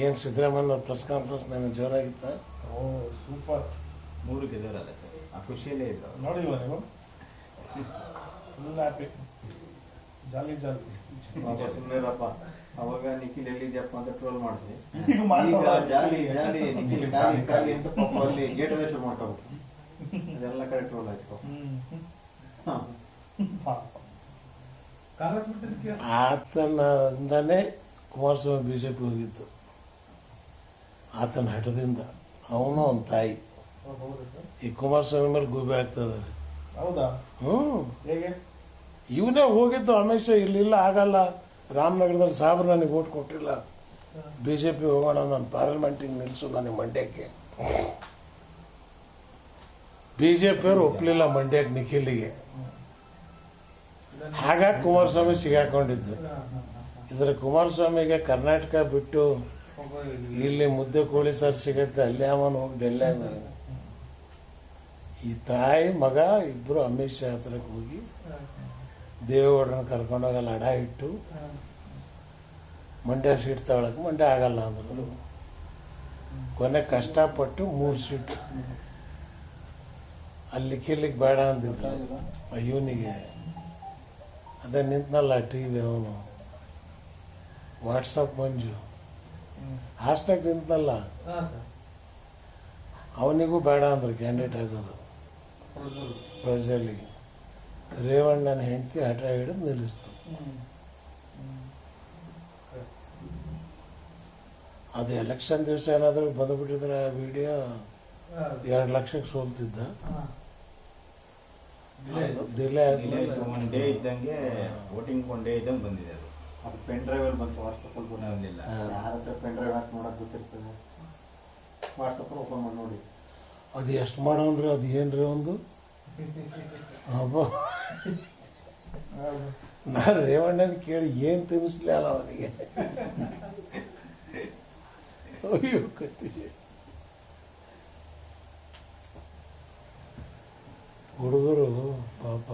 ಏನು Siddaramaiah press conference ನನ್ನ ಜೋರಾಗಿತ್ತ ಓ super ಮೂರು ಗೆದ್ದವರಲ್ಲ ಸರ್ ಆ ಖುಷಿಯಲ್ಲೇ ಇದ್ದ. ನೋಡಿ ನೀವು? ಫುಲ್ ಹ್ಯಾಪಿ ಜಾಲಿ ಜಾಲಿ ಸುಮ್ಮನೆರಪ್ಪ ಅವಾಗ ನಿಖಿಲ್ ಎಲ್ಲಿದ್ಯಪ್ಪ ಅಂತ ಟ್ರೋಲ್ ಮಾಡಿದ್ವಿ. ಈಗ ಜಾಲಿ ಜಾಲಿ ನಿಖಿಲ್ ಖಾಲಿ ಖಾಲಿ ಅಂತ ಪಾಪ ಅಲ್ಲಿ ಗೇಟ್ ವೇಸ್ಟ್ ಮಾಡ್ಕೋಬೇಕು ಅದೆಲ್ಲ ಕಡೆ ಟ್ರೋಲ್ ಆಯ್ತು. ಆತನಿಂದನೇ ಕುಮಾರಸ್ವಾಮಿ ಬಿಜೆಪಿ ಹೋಗಿತ್ತು. ಆತನ ಹಠದಿಂದ ಅವನು ಅವನ ತಾಯಿ. ಈ ಕುಮಾರಸ್ವಾಮಿ ಮೇಲೆ ಗುಬೆ ಆಗ್ತದ. ಹೌದಾ? ಹ್ಞೂ ಇವನೇ ಹೋಗಿದ್ದು ಅಮಿತ್ ಶಾ ಇಲ್ಲಿಲ್ಲ ಆಗಲ್ಲ. ರಾಮನಗರದಲ್ಲಿ ಸಾಬ್ರು ನನಗೆ ಓಟ್ ಕೊಟ್ಟಿಲ್ಲ. ಬಿ ಜೆ ಪಿ ಹೋಗೋಣ ನಾನು ಪಾರ್ಲಿಮೆಂಟಿಗೆ ನಿಲ್ಲಿಸು ನನಗೆ ಮಂಡ್ಯಕ್ಕೆ. ಬಿ ಜೆ ಪಿಯವ್ರು ಒಪ್ಪಲಿಲ್ಲ ಮಂಡ್ಯಕ್ಕೆ ನಿಖಿಲಿಗೆ. ಹಾಗಾಗಿ ಕುಮಾರಸ್ವಾಮಿ ಸಿಗಾಕೊಂಡಿದ್ದು. ಇದರ ಕುಮಾರಸ್ವಾಮಿಗೆ ಕರ್ನಾಟಕ ಬಿಟ್ಟು ಇಲ್ಲಿ ಮುದ್ದೆ ಕೋಳಿ ಸಾರು ಸಿಗತ್ತೆ, ಅಲ್ಲಿ ಅವನು ಹೋಗಿ ಡೆಲ್ಲಿ ಈ ತಾಯಿ, ಮಗ, ಇಬ್ರು ಅಮಿತ್ ಶಾ ಹತ್ರಕ್ಕೆ ಹೋಗಿ ದೇವೇಗೌಡರನ್ನ ಕರ್ಕೊಂಡೋಗಿ ಅಡ ಇಟ್ಟು ಮಂಡ್ಯ ಸೀಟ್ ತಗೊಳಕ್ ಮಂಡ್ಯ ಆಗಲ್ಲ ಅಂದ್ರು. ಕೊನೆ ಕಷ್ಟಪಟ್ಟು ಮೂರು ಸೀಟು. ಅಲ್ಲಿ ಕಿಲ್ಲಿಗೆ ಬೇಡ ಅಂದಿದ್ರು. ಇವನಿಗೆ ಅದೇ ನಿಂತ್ನಲ್ಲ ಟಿ ವಿ ಅವನು. ವಾಟ್ಸಪ್ ಮಂಜು. ಹಾಸ್ಟಾಗ್ ತಿಂತಲ್ಲ ಅವನಿಗೂ ಬೇಡ ಅಂದ್ರು ಕ್ಯಾಂಡಿಡೇಟ್ ಆಗೋದು. ಪ್ರಜೆಲಿಗೆ ರೇವಣ್ಣನ ಹೆಂಡತಿ ಹಠ ಹಿಡಿದು ನಿಲ್ಲಿಸ್ತು. ಅದು ಎಲೆಕ್ಷನ್ ದಿವಸ ಏನಾದರೂ ಬಂದುಬಿಟ್ಟಿದ್ರೆ ಆ ವಿಡಿಯೋ ಎರಡು ಲಕ್ಷಕ್ಕೆ ಸೋಲ್ತಿದ್ದ. ಡಿಲೇ ಆದ್ಮೇಲೆ ಅದು ಪೆನ್ ಡ್ರೈವ್ ಅಲ್ಲಿ ಬಂತು ವಾಟ್ಸಪ್ ಅಲ್ಲಿ ಪುನಃ ಬಂದಿಲ್ಲ. ಯಾರ ಹತ್ರ ಪೆನ್ ಡ್ರೈವ್ ಹಾಕಿ ನೋಡಕ್ ಗೊತ್ತಿರ್ತದೆ? ವಾಟ್ಸಪ್ ಅಲ್ಲಿ ಓಪನ್ ಮಾಡಿ ನೋಡಿ. ಅದು ಎಷ್ಟು ಮಾಡೋನ್ರಿ ಅದು ಏನ್ರಿ ಒಂದು? ಅಬ್ಬ. ನಾ ರೇವಣ್ಣನ ಕೇಳಿ ಏನ್ ತಿನ್ನಿಸ್ಲಿ ಅಲ್ಲ ಅವನಿಗೆ. ಅಯ್ಯೋ ಕತ್ತಿ. ಹುಡುಗರು ಪಾಪ.